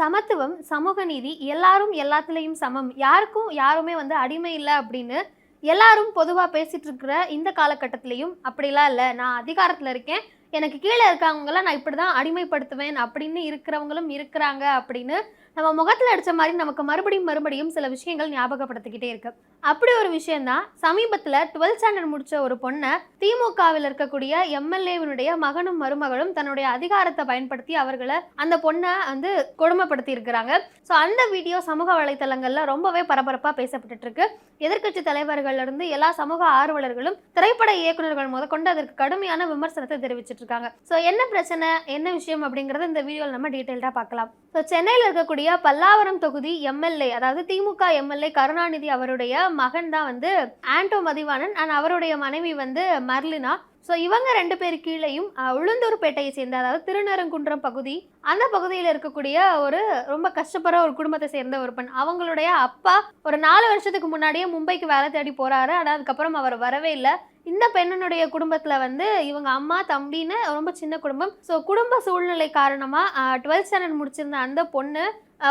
சமத்துவம் சமூக நீதி எல்லாரும் எல்லாத்துலேயும் சமம். யாருக்கும் யாருமே வந்து அடிமை இல்லை அப்படின்னு எல்லாரும் பொதுவாக பேசிட்டு இருக்கிற இந்த காலகட்டத்திலையும் அப்படிலாம் இல்லை. நான் அதிகாரத்தில் இருக்கேன். எனக்கு கீழே இருக்கவங்களாம் நான் இப்படி தான் அடிமைப்படுத்துவேன் அப்படின்னு இருக்கிறவங்களும் இருக்கிறாங்க அப்படின்னு நம்ம முகத்தில் அடித்த மாதிரி நமக்கு மறுபடியும் மறுபடியும் சில விஷயங்கள் ஞாபகப்படுத்திக்கிட்டே இருக்குது அப்படி ஒரு விஷயம்தான். சமீபத்தில் டுவெல்த் ஸ்டாண்டர்ட் முடித்த ஒரு பொண்ணை திமுகவில் இருக்கக்கூடிய எம்எல்ஏவினுடைய மகனும் மருமகளும் தன்னுடைய அதிகாரத்தை பயன்படுத்தி அவர்களை அந்த பொண்ணை வந்து கொடுமைப்படுத்தி இருக்கிறாங்க ஸோ அந்த வீடியோ சமூக வலைத்தளங்களில் ரொம்பவே பரபரப்பாக பேசப்பட்டுட்டு இருக்கு எதிர்க்கட்சி தலைவர்கள்லேருந்து எல்லா சமூக ஆர்வலர்களும் திரைப்பட இயக்குநர்கள் முதற்கொண்டு அதற்கு கடுமையான விமர்சனத்தை தெரிவிச்சிட்டு இருக்காங்க ஸோ என்ன பிரச்சனை என்ன விஷயம் அப்படிங்கறத இந்த வீடியோவில் நம்ம டீட்டெயில்டாக பார்க்கலாம். ஸோ சென்னையில் இருக்கக்கூடிய பல்லாவரம் தொகுதி எம்எல்ஏ அதாவது திமுக எம்எல்ஏ கருணாநிதி அவருடைய மகன் தான் வந்து ஆண்டோ மதிவாணன் அண்ட் அவருடைய மனைவி வந்து மர்லினா. ஸோ இவங்க ரெண்டு பேர் கீழேயும் உளுந்தூர் உளுந்தூர்பேட்டையை சேர்ந்த அதாவது திருநருங்குன்றம் பகுதி அந்த பகுதியில் இருக்கக்கூடிய ஒரு ரொம்ப கஷ்டப்படுற ஒரு குடும்பத்தை சேர்ந்த ஒரு பெண். அவங்களுடைய அப்பா ஒரு நாலு வருஷத்துக்கு முன்னாடியே மும்பைக்கு வேலை தேடி போறாரு. ஆனால் அதுக்கப்புறம் அவர் வரவே இல்லை. இந்த பெண்ணினுடைய குடும்பத்தில் வந்து இவங்க அம்மா தம்பின்னு ரொம்ப சின்ன குடும்பம். ஸோ குடும்ப சூழ்நிலை காரணமாக டுவெல்த் ஸ்டாண்டர்ட் முடிச்சிருந்த அந்த பொண்ணு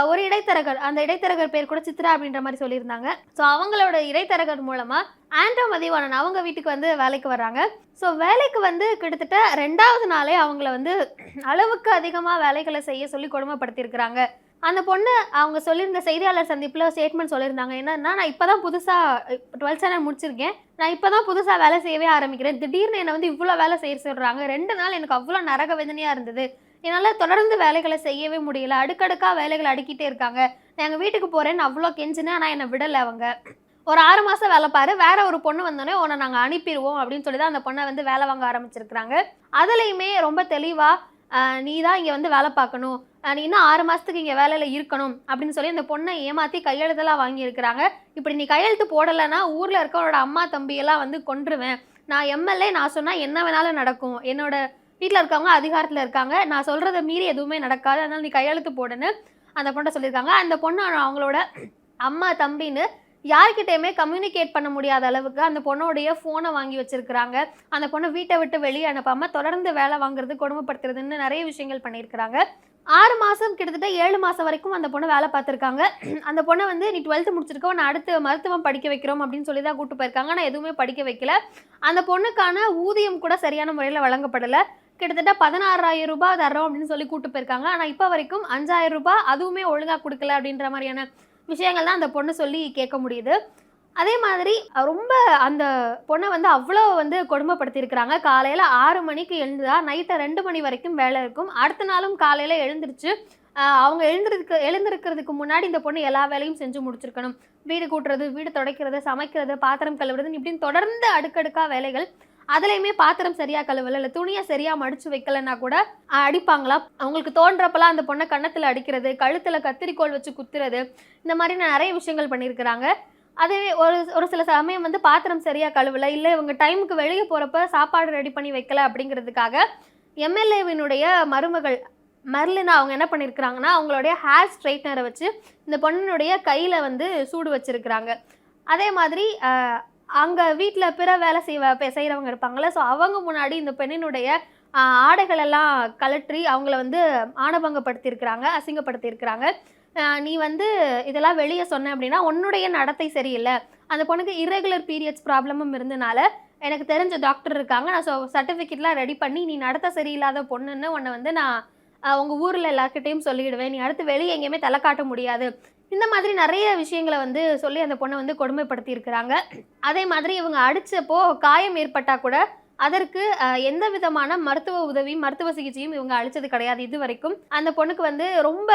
ஒரு இடைத்தரகர். அந்த இடைத்தரகர் பேர் கூட சித்ரா அப்படின்ற மாதிரி சொல்லியிருந்தாங்க. ஸோ அவங்களோட இடைத்தரகர் மூலமாக ஆண்டோ மதிவாணன் அவங்க வீட்டுக்கு வந்து வேலைக்கு வர்றாங்க. ஸோ வேலைக்கு வந்து கிட்டத்தட்ட ரெண்டாவது நாளே அவங்கள வந்து அளவுக்கு அதிகமாக வேலைகளை செய்ய சொல்லி கொடுமைப்படுத்தியிருக்கிறாங்க. அந்த பொண்ணு அவங்க சொல்லியிருந்த செய்தியாளர் சந்திப்பில் ஸ்டேட்மெண்ட் சொல்லியிருந்தாங்க. என்னன்னா நான் இப்போ தான் புதுசாக டுவெல்த் ஸ்டாண்டர்ட் முடிச்சிருக்கேன். நான் இப்போ தான் புதுசாக வேலை செய்யவே ஆரம்பிக்கிறேன். திடீர்னு என்னை வந்து இவ்வளோ வேலை செய்ய சொல்கிறாங்க ரெண்டு நாள் எனக்கு அவ்வளோ நரக வேதனையாக இருந்தது. என்னால் தொடர்ந்து வேலைகளை செய்யவே முடியல. அடுக்கடுக்காக வேலைகளை அடுக்கிட்டே இருக்காங்க. நான் எங்கள் வீட்டுக்கு போகிறேன்னு அவ்வளோ கெஞ்சினேன். ஆனால் என்னை விடலை அவங்க. ஒரு ஆறு மாதம் வேலை பாரு. வேற ஒரு பொண்ணு வந்தோடனே உன்னை நாங்கள் அனுப்பிடுவோம் அப்படின்னு சொல்லி தான் அந்த பொண்ணை வந்து வேலை வாங்க ஆரம்பிச்சிருக்கிறாங்க. அதுலேயுமே ரொம்ப தெளிவாக நீ தான் இங்கே வந்து வேலை பார்க்கணும். நீ இன்னும் ஆறு மாதத்துக்கு இங்கே வேலையில் இருக்கணும். அப்படின்னு சொல்லி அந்த பொண்ணை ஏமாற்றி கையெழுத்தெல்லாம் வாங்கியிருக்கிறாங்க. இப்படி நீ கையெழுத்து போடலைன்னா ஊரில் இருக்கவனோட அம்மா தம்பியெல்லாம் வந்து கொன்றுவேன். நான் எம்எல்ஏ நான் சொன்னால் என்ன வேணாலும் நடக்கும். என்னோட வீட்டில் இருக்கவங்க அதிகாரத்தில் இருக்காங்க. நான் சொல்கிறத மீறி எதுவுமே நடக்காது. அதனால் நீ கையெழுத்து போடுன்னு அந்த பொண்ணை சொல்லியிருக்காங்க. அந்த பொண்ணு அவங்களோட அம்மா தம்பின்னு யார்கிட்டயுமே கம்யூனிகேட் பண்ண முடியாத அளவுக்கு அந்த பொண்ணோடைய ஃபோனை வாங்கி வச்சிருக்கிறாங்க. அந்த பொண்ணை வீட்டை விட்டு வெளியே அனுப்பாமல் தொடர்ந்து வேலை வாங்குறது கொடுமைப்படுத்துறதுன்னு நிறைய விஷயங்கள் பண்ணியிருக்கிறாங்க. ஆறு மாதம் கிட்டத்தட்ட ஏழு மாதம் வரைக்கும் அந்த பொண்ணு வேலை பார்த்துருக்காங்க. அந்த பொண்ணை வந்து நீ டுவெல்த்து முடிச்சிருக்கோ நான் அடுத்து மருத்துவம் படிக்க வைக்கிறோம் அப்படின்னு சொல்லி தான் கூட்டு போயிருக்காங்க. ஆனால் எதுவுமே படிக்க வைக்கல. அந்த பொண்ணுக்கான ஊதியம் கூட சரியான முறையில் வழங்கப்படலை. கிட்டத்தட்ட பதினாறாயிரம் ரூபாய் தரோம் அப்படின்னு சொல்லி கூட்டு போயிருக்காங்க. ஆனால் இப்போ வரைக்கும் அஞ்சாயிரம் ரூபாய் அதுவுமே ஒழுங்காக கொடுக்கல அப்படின்ற மாதிரியான விஷயங்கள் தான் அந்த பொண்ணு சொல்லி கேட்க முடியுது. அதே மாதிரி ரொம்ப அந்த பொண்ணை வந்து அவ்வளோ வந்து கொடுமைப்படுத்தியிருக்கிறாங்க. காலையில் ஆறு மணிக்கு எழுந்ததா நைட்டை ரெண்டு மணி வரைக்கும் வேலை இருக்கும். அடுத்த நாளும் காலையில் எழுந்திருச்சு அவங்க எழுந்திருக்கு எழுந்திருக்கிறதுக்கு முன்னாடி இந்த பொண்ணு எல்லா வேலையும் செஞ்சு முடிச்சிருக்கணும். வீடு கூட்டுறது வீடு துடைக்கிறது சமைக்கிறது பாத்திரம் கழுவுறதுன்னு இப்படின்னு தொடர்ந்து அடுக்கடுக்காக வேலைகள் அதுலேயுமே பாத்திரம் சரியா கழுவல இல்லை துணியை சரியா மடிச்சு வைக்கலன்னா கூட அடிப்பாங்களா? அவங்களுக்கு தோன்றப்பெல்லாம் அந்த பொண்ணை கன்னத்தில் அடிக்கிறது கழுத்தில் கத்திரிக்கோல் வச்சு குத்துறது இந்த மாதிரி நிறைய விஷயங்கள் பண்ணியிருக்கிறாங்க. அதுவே ஒரு ஒரு சில சமயம் வந்து பாத்திரம் சரியா கழுவல இல்லை இவங்க டைமுக்கு வெளியே போகிறப்ப சாப்பாடு ரெடி பண்ணி வைக்கல அப்படிங்கிறதுக்காக எம்எல்ஏவினுடைய மருமகள் மர்லினா அவங்க என்ன பண்ணியிருக்கிறாங்கன்னா அவங்களுடைய ஹேர் ஸ்ட்ரைட்னரை வச்சு இந்த பொண்ணினுடைய கையில் வந்து சூடு வச்சிருக்கிறாங்க. அதே மாதிரி அங்கே வீட்டில் பிற வேலை செய்வ பெ- இருப்பாங்கள்ல இருப்பாங்கல்ல ஸோ அவங்க முன்னாடி இந்த பெண்ணினுடைய ஆடைகளெல்லாம் கலற்றி அவங்கள வந்து ஆணவங்கப்படுத்தியிருக்கிறாங்க அசிங்கப்படுத்தியிருக்கிறாங்க. நீ வந்து இதெல்லாம் வெளியே சொன்ன அப்படின்னா உன்னுடைய நடத்தை சரியில்லை. அந்த பொண்ணுக்கு இரெகுலர் பீரியட்ஸ் ப்ராப்ளமும் இருந்தனால எனக்கு தெரிஞ்ச டாக்டர் இருக்காங்க. நான் ஸோ சர்டிஃபிகேட்லாம் ரெடி பண்ணி நீ நடத்த சரியில்லாத பொண்ணுன்னு உன்னை வந்து நான் உங்கள் ஊரில் எல்லாருக்கிட்டையும் சொல்லிவிடுவேன் நீ அடுத்து வெளியே எங்கேயுமே தலை காட்ட முடியாது. இந்த மாதிரி நிறைய விஷயங்களை வந்து சொல்லி அந்த பொண்ணை வந்து கொடுமைப்படுத்தி இருக்கிறாங்க அதே மாதிரி இவங்க அடித்தப்போ காயம் ஏற்பட்டால் கூட அதற்கு எந்த விதமான மருத்துவ உதவி மருத்துவ சிகிச்சையும் இவங்க அளிச்சது கிடையாது இது வரைக்கும். அந்த பொண்ணுக்கு வந்து ரொம்ப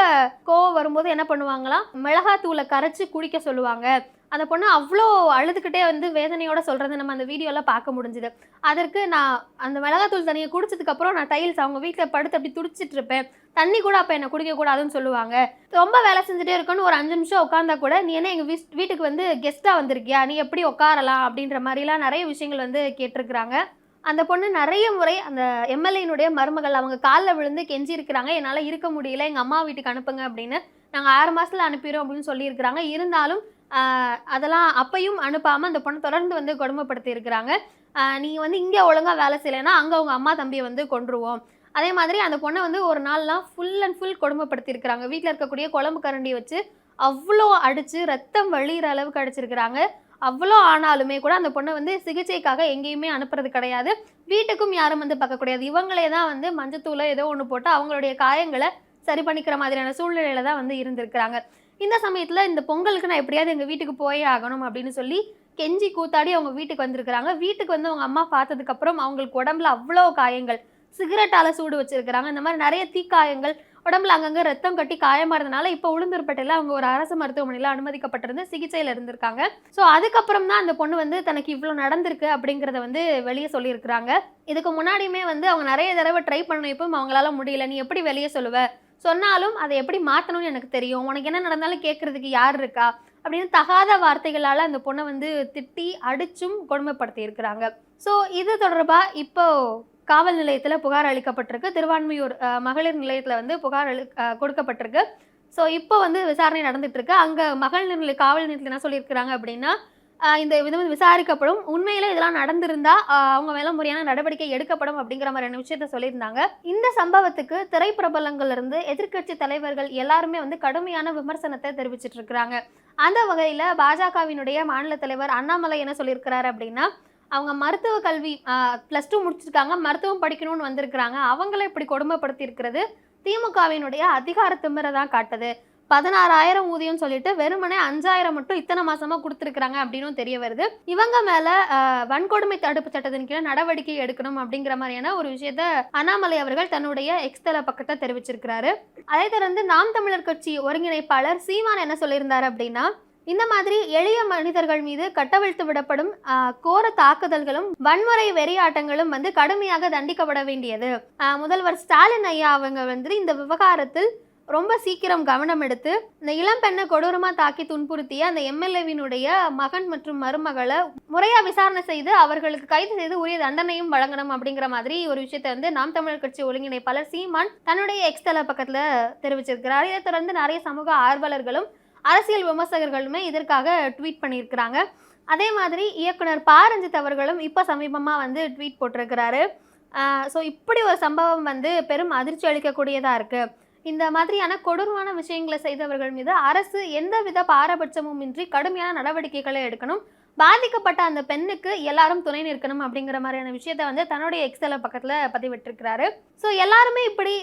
கோவம் வரும்போது என்ன பண்ணுவாங்களாம்? மிளகாத்தூளை கரைச்சி குடிக்க சொல்லுவாங்க. அந்த பொண்ணு அவ்வளோ அழுதுகிட்டே வந்து வேதனையோட சொல்கிறத நம்ம அந்த வீடியோலாம் பார்க்க முடிஞ்சுது. அதற்கு நான் அந்த மிளகாத்தூள் தண்ணியை குடிச்சதுக்கப்புறம் நான் டைல்ஸ் அவங்க வீட்டில் படுத்து அப்படி துடிச்சிட்டு இருப்பேன். தண்ணி கூட அப்போ என்னை குடிக்கக்கூடாதுன்னு சொல்லுவாங்க. ரொம்ப வேலை செஞ்சுட்டே இருக்கணும் ஒரு அஞ்சு நிமிஷம் உட்காந்தா கூட நீ என்ன எங்கள் வீட்டுக்கு வந்து கெஸ்ட்டாக வந்திருக்கியா? நீ எப்படி உட்காரலாம்? அப்படின்ற மாதிரிலாம் நிறைய விஷயங்கள் வந்து கேட்டிருக்கிறாங்க. அந்த பொண்ணு நிறைய முறை அந்த எம்எல்ஏனுடைய மருமகள் அவங்க காலில் விழுந்து கெஞ்சி இருக்கிறாங்க என்னால் இருக்க முடியல. எங்கள் அம்மா வீட்டுக்கு அனுப்புங்க அப்படின்னு. நாங்கள் ஆறு மாதத்தில் அனுப்பிடுறோம் அப்படின்னு சொல்லியிருக்கிறாங்க. இருந்தாலும் அதெல்லாம் அப்பையும் அனுப்பாமல் அந்த பொண்ணை தொடர்ந்து வந்து கொடுமைப்படுத்தி இருக்கிறாங்க நீங்கள் வந்து இங்கே ஒழுங்காக வேலை செய்யலைன்னா அங்கே அவங்க அம்மா தம்பியை வந்து கொன்றுவோம். அதே மாதிரி அந்த பொண்ணை வந்து ஒரு நாள்லாம் ஃபுல் அண்ட் ஃபுல் கொடுமைப்படுத்தியிருக்கிறாங்க. வீட்டில் இருக்கக்கூடிய குழம்பு கரண்டி வச்சு அவ்வளோ அடித்து ரத்தம் வழிகிற அளவுக்கு அடிச்சிருக்கிறாங்க. அவ்வளோ ஆனாலுமே கூட அந்த பொண்ணை வந்து சிகிச்சைக்காக எங்கேயுமே அனுப்புறது கிடையாது. வீட்டுக்கும் யாரும் வந்து பார்க்கக்கூடாது இவங்களே தான் வந்து மஞ்சத்தூளை ஏதோ ஒன்று போட்டு அவங்களுடைய காயங்களை சரி பண்ணிக்கிற மாதிரியான சூழ்நிலையில தான் வந்து இருந்திருக்கிறாங்க. இந்த சமயத்தில் இந்த பொங்கலுக்கு நான் எப்படியாவது எங்கள் வீட்டுக்கு போயே ஆகணும் அப்படின்னு சொல்லி கெஞ்சி கூத்தாடி அவங்க வீட்டுக்கு வந்திருக்கிறாங்க. வீட்டுக்கு வந்து அவங்க அம்மா பார்த்ததுக்கப்புறம் அவங்களுக்கு உடம்புல அவ்வளோ காயங்கள். சிகரெட்டால் சூடு வச்சுருக்கிறாங்க. இந்த மாதிரி நிறைய தீக்காயங்கள் உடம்புல அங்கங்கே ரத்தம் கட்டி காயமாறதுனால இப்போ உளுந்தூர்பேட்டையில் அவங்க ஒரு அரசு மருத்துவமனையில் அனுமதிக்கப்பட்டிருந்து சிகிச்சையில் இருந்திருக்காங்க. ஸோ அதுக்கப்புறம் தான் அந்த பொண்ணு வந்து தனக்கு இவ்வளோ நடந்திருக்கு அப்படிங்கிறத வந்து வெளியே சொல்லியிருக்கிறாங்க. இதுக்கு முன்னாடியுமே வந்து அவங்க நிறைய தடவை ட்ரை பண்ண இப்போ அவங்களால முடியல. நீ எப்படி வெளியே சொல்லுவ? சொன்னாலும் அதை எப்படி மாற்றணும்னு எனக்கு தெரியும். உனக்கு என்ன நடந்தாலும் கேட்குறதுக்கு யார் இருக்கா? அப்படின்னு தகாத வார்த்தைகளால் அந்த பொண்ணை வந்து திட்டி அடிச்சும் கொடுமைப்படுத்தி இருக்கிறாங்க. ஸோ இது தொடர்பாக இப்போ காவல் நிலையத்தில் புகார் அளிக்கப்பட்டிருக்கு. திருவான்மையூர் மகளிர் நிலையத்தில் வந்து புகார் அளி கொடுக்கப்பட்டிருக்கு. ஸோ இப்போ வந்து விசாரணை நடந்துட்டு இருக்கு. அங்கே மகளிர் நிலைய காவல் நிலையத்தில் என்ன சொல்லியிருக்கிறாங்க அப்படின்னா இந்த இது வந்து விசாரிக்கப்படும். உண்மையில இதெல்லாம் நடந்திருந்தா அவங்க மேல முறையான நடவடிக்கை எடுக்கப்படும் அப்படிங்கிற மாதிரியான விஷயத்த சொல்லியிருந்தாங்க. இந்த சம்பவத்துக்கு திரைப்பிரபலங்கள்ல இருந்து எதிர்க்கட்சி தலைவர்கள் எல்லாருமே வந்து கடுமையான விமர்சனத்தை தெரிவிச்சிட்டு இருக்கிறாங்க அந்த வகையில பாஜகவினுடைய மாநில தலைவர் அண்ணாமலை என்ன சொல்லியிருக்கிறாரு அப்படின்னா அவங்க மருத்துவ கல்வி ப்ளஸ் டூ முடிச்சிருக்காங்க மருத்துவம் படிக்கணும்னு வந்திருக்கிறாங்க. அவங்கள இப்படி கொடுமைப்படுத்தி இருக்கிறது திமுகவினுடைய அதிகார திமிரை தான் காட்டுது. பதினாறாயிரம் ஊதியம் சொல்லிட்டு வெறுமனே அஞ்சாயிரம் மட்டும் இத்தனை மாசமா கொடுத்துருக்காங்க அப்படின்னும் தெரிய வருது. இவங்க மேல வன்கொடுமை தடுப்பு சட்டத்தின் கீழே நடவடிக்கை எடுக்கணும் அப்படிங்கிற மாதிரியான ஒரு விஷயத்த அண்ணாமலை அவர்கள் தன்னுடைய எக்ஸ்தல பக்கத்தை தெரிவிச்சிருக்கிறாரு. அதை தொடர்ந்து நாம் தமிழர் கட்சி ஒருங்கிணைப்பாளர் சீமான் என்ன சொல்லியிருந்தார் அப்படின்னா இந்த மாதிரி எளிய மனிதர்கள் மீது கட்டவிழ்த்து விடப்படும் கோர தாக்குதல்களும் வன்முறை வெறியாட்டங்களும் வந்து கடுமையாக தண்டிக்கப்பட வேண்டியது. முதல்வர் ஸ்டாலின் ஐயா அவங்க வந்து இந்த விவகாரத்தில் ரொம்ப சீக்கிரம் கவனம் எடுத்து இந்த இளம்பெண்ணை கொடூரமா தாக்கி துன்புறுத்திய அந்த எம்எல்ஏவினுடைய மகன் மற்றும் மருமகளை முறையா விசாரணை செய்து அவர்களுக்கு கைது செய்து உரிய தண்டனையும் வழங்கணும் அப்படிங்கிற மாதிரி ஒரு விஷயத்தை வந்து நாம் தமிழர் கட்சி ஒருங்கிணைப்பாளர் சீமான் தன்னுடைய எக்ஸ்தல பக்கத்துல தெரிவிச்சிருக்கிறார். இதை தொடர்ந்து நிறைய சமூக ஆர்வலர்களும் அரசியல் விமர்சகர்களுமே இதற்காக ட்வீட் பண்ணியிருக்கிறாங்க. அதே மாதிரி இயக்குனர் பாரஞ்சித் அவர்களும் இப்போ சமீபமாக வந்து ட்வீட் போட்டிருக்கிறாரு. ஸோ இப்படி ஒரு சம்பவம் வந்து பெரும் அதிர்ச்சி அளிக்கக்கூடியதாக இருக்குது இந்த மாதிரியான கொடூரமான விஷயங்களை செய்தவர்கள் மீது அரசு எந்தவித பாரபட்சமும் இன்றி கடுமையான நடவடிக்கைகளை எடுக்கணும். பாதிக்கப்பட்ட அந்த பெண்ணுக்கு எல்லாரும் துணை நிற்கணும் அப்படிங்கிற மாதிரியான விஷயத்த வந்து தன்னுடைய எக்ஸல பக்கத்தில் பதிவிட்டிருக்கிறாரு. ஸோ எல்லாருமே இப்படி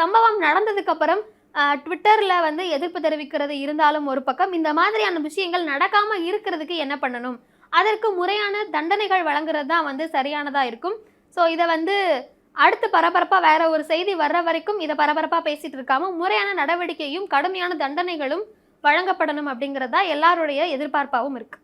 சம்பவம் நடந்ததுக்கு அப்புறம் ட்விட்டரில் வந்து எதிர்ப்பு தெரிவிக்கிறது இருந்தாலும் ஒரு பக்கம் இந்த மாதிரியான விஷயங்கள் நடக்காமல் இருக்கிறதுக்கு என்ன பண்ணணும்? அதற்கு முறையான தண்டனைகள் வழங்குறது தான் வந்து சரியானதாக இருக்கும். ஸோ இதை வந்து அடுத்து பரபரப்பாக வேற ஒரு செய்தி வர்ற வரைக்கும் இதை பரபரப்பாக பேசிட்டு இருக்காம முறையான நடவடிக்கையும் கடுமையான தண்டனைகளும் வழங்கப்படணும் அப்படிங்கிறதா எல்லாருடைய எதிர்பார்ப்பாகவும் இருக்கு.